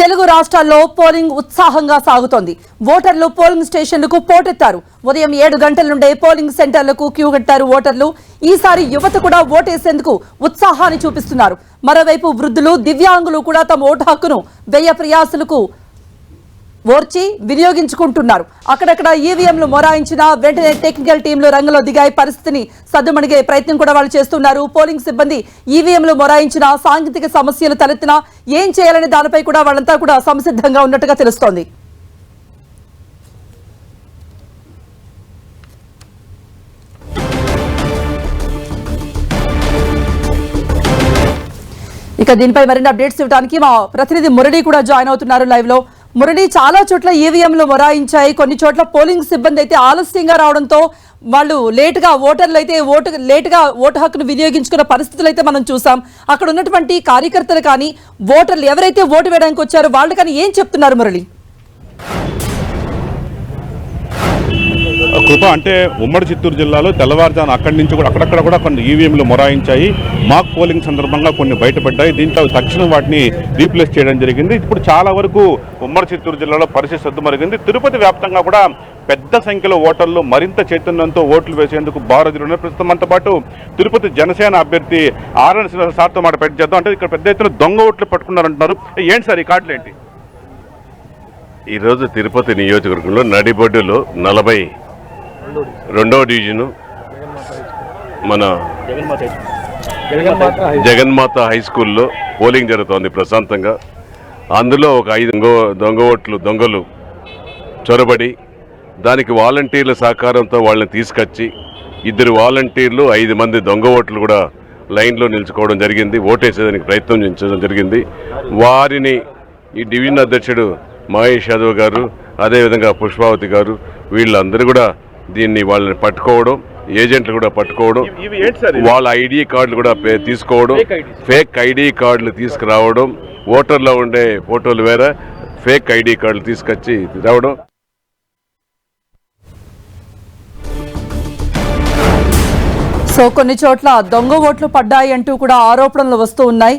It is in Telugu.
తెలుగు రాష్ట్రాల్లో పోలింగ్ ఉత్సాహంగా సాగుతోంది. ఓటర్లు పోలింగ్ స్టేషన్లకు పోటెత్తారు. ఉదయం ఏడు గంటల నుండే పోలింగ్ సెంటర్లకు క్యూ కట్టారు ఓటర్లు. ఈసారి యువత కూడా ఓటేసేందుకు ఉత్సాహాన్ని చూపిస్తున్నారు. మరోవైపు వృద్ధులు దివ్యాంగులు కూడా తమ ఓటు హక్కును వ్యయ ప్రయాసులకు ఓర్చి వినియోగించుకుంటున్నారు. అక్కడక్కడ ఈవీఎంలు మొరాయించిన వెంటనే టెక్నికల్ టీంలు రంగంలో దిగాయి. పరిస్థితిని సద్దుమణిగే ప్రయత్నం కూడా వాళ్ళు చేస్తున్నారు. పోలింగ్ సిబ్బంది ఈవీఎంలు మొరాయించిన సాంకేతిక సమస్యలు తలెత్తినా ఏం చేయాలనే దానిపై కూడా వాళ్ళంతా కూడా సంసిద్ధంగా ఉన్నట్టుగా తెలుస్తోంది. ఇక దీనిపై మరిన్ని అప్డేట్స్ ఇవ్వడానికి మా ప్రతినిధి మురళి కూడా జాయిన్ అవుతున్నారు లైవ్లో మురళి చాలా చోట్ల ఈవీఎంలు మొరాయించాయి. కొన్ని చోట్ల పోలింగ్ సిబ్బంది అయితే ఆలస్యంగా రావడంతో వాళ్ళు లేటుగా ఓటర్లు అయితే ఓటు లేటుగా ఓటు హక్కును వినియోగించుకున్న పరిస్థితులు అయితే మనం చూసాం. అక్కడ ఉన్నటువంటి కార్యకర్తలు కానీ ఓటర్లు ఎవరైతే ఓటు వేయడానికి వచ్చారో వాళ్ళు కానీ ఏం చెప్తున్నారు మురళి? కృప అంటే ఉమ్మడి చిత్తూరు జిల్లాలో తెల్లవారుజాను అక్కడి నుంచి కూడా అక్కడక్కడ కూడా కొన్ని ఈవీఎంలు మొరాయించాయి. మాక్ పోలింగ్ సందర్భంగా కొన్ని బయటపడ్డాయి. దీంట్లో తక్షణం వాటిని రీప్లేస్ చేయడం జరిగింది. ఇప్పుడు చాలా వరకు ఉమ్మడి చిత్తూరు జిల్లాలో పరిస్థితి సర్దుమరిగింది తిరుపతి వ్యాప్తంగా కూడా పెద్ద సంఖ్యలో ఓటర్లు మరింత చైతన్యంతో ఓట్లు వేసేందుకు బారదులు ఉన్నారు ప్రస్తుతం మనతో పాటు తిరుపతి జనసేన అభ్యర్థి ఆర్ఎన్ సార్తో మాట పెట్టి చేద్దాం. అంటే ఇక్కడ పెద్ద ఎత్తున దొంగ ఓట్లు పట్టుకున్నారంటున్నారు. ఏంటి సార్ ఈ కార్డులు ఏంటి? ఈరోజు తిరుపతి నియోజకవర్గంలో నడిబొడ్డులో నలభై రెండవ డివిజను మన జగన్మాత హై స్కూల్లో పోలింగ్ జరుగుతోంది ప్రశాంతంగా. అందులో ఒక ఐదు దొంగ ఓట్లు దొంగలు చొరబడి దానికి వాలంటీర్ల సహకారంతో వాళ్ళని తీసుకొచ్చి ఇద్దరు వాలంటీర్లు ఐదు మంది దొంగ ఓట్లు కూడా లైన్లో నిలుచుకోవడం జరిగింది. ఓటేసేదానికి ప్రయత్నం చేయించడం జరిగింది. వారిని ఈ డివిజన్ అధ్యక్షుడు మహేష్ యాదవ్ గారు అదేవిధంగా పుష్పావతి గారు వీళ్ళందరూ కూడా దీన్ని వాళ్ళని పట్టుకోవడం ఏజెంట్లు కూడా పట్టుకోవడం ఇవి ఏంటి సార్ ఇవి? వాళ్ళ ఐడి కార్డులు కూడా తీసుకోవడం ఫేక్ ఐడి కార్డులు తీసుకురావడం ఓటర్లో ఉండే ఫోటోలు వేరే ఫేక్ ఐడి కార్డులు తీసుకొచ్చి రావడం. సో కొన్ని చోట్ల దొంగ ఓట్లు పడ్డాయి అంటూ కూడా ఆరోపణలు వస్తూ ఉన్నాయి.